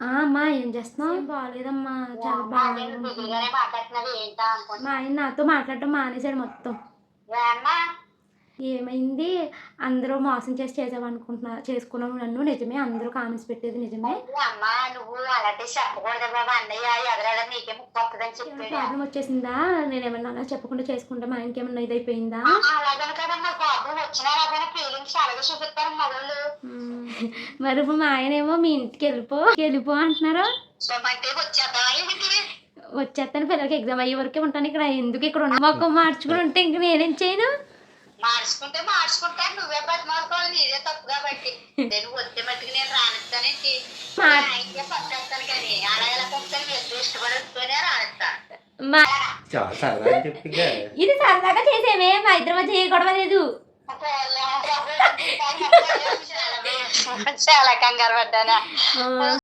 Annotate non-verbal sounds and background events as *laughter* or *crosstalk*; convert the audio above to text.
ఆ, అమ్మా ఏం చేస్తున్నావు? బాగాలేదమ్మా చాలా బాగా బిజీగానే మాట్లాడుతున్నది ఏంటా అనుకుంటా మా ఆయన నాతో మాట్లాడటం మానేశాడు మొత్తం. అమ్మా ఏమైంది? అందరూ మోసం చేసి చేసామనుకుంటున్నా చేసుకున్నావు నన్ను నిజమే అందరూ కామెంట్స్ పెట్టేది నిజమే. ప్రాబ్లం వచ్చేసిందా? నేను ఏమన్నా అలా చెప్పకుండా చేసుకుంటే మా ఆయనకి ఏమన్నా ఇదైపోయిందా? అలాగని కదమ్మా ప్రాబ్లం వచ్చినా ఫీలింగ్స్ అలాగే చూపిస్తారు మ్మ్. *laughs* మరి ఇప్పుడు మా ఆయన ఏమో మీ ఇంటికి వెళ్ళిపో వెళ్ళిపో అంటున్నారు? వచ్చేస్తాను పిల్లలకి ఎగ్జామ్ అయ్యే వరకే ఉంటాను ఇక్కడ ఎందుకు ఇక్కడ ఉన్న మొక్క మార్చుకుని ఉంటే ఇంక నేనేం చేయను? మార్చుకుంటే మార్చుకుంటాను నువ్వే బతిమాలుకోవాలి నీదే తప్పు కాబట్టి. నేను వస్తే మట్టుకు నేను రానిస్తానేంటి మా- ఆయనకే పట్టేస్తాను కానీ అలా ఎలా పంపుతాను మీరు ఇష్టపడుతూనే రానిస్తాను. ఇది సరదాగా చేసేవే మా ఇద్దరు మధ్య ఏ గొడవ లేదు. *laughs* saya Alekang Garwardana. Hmm.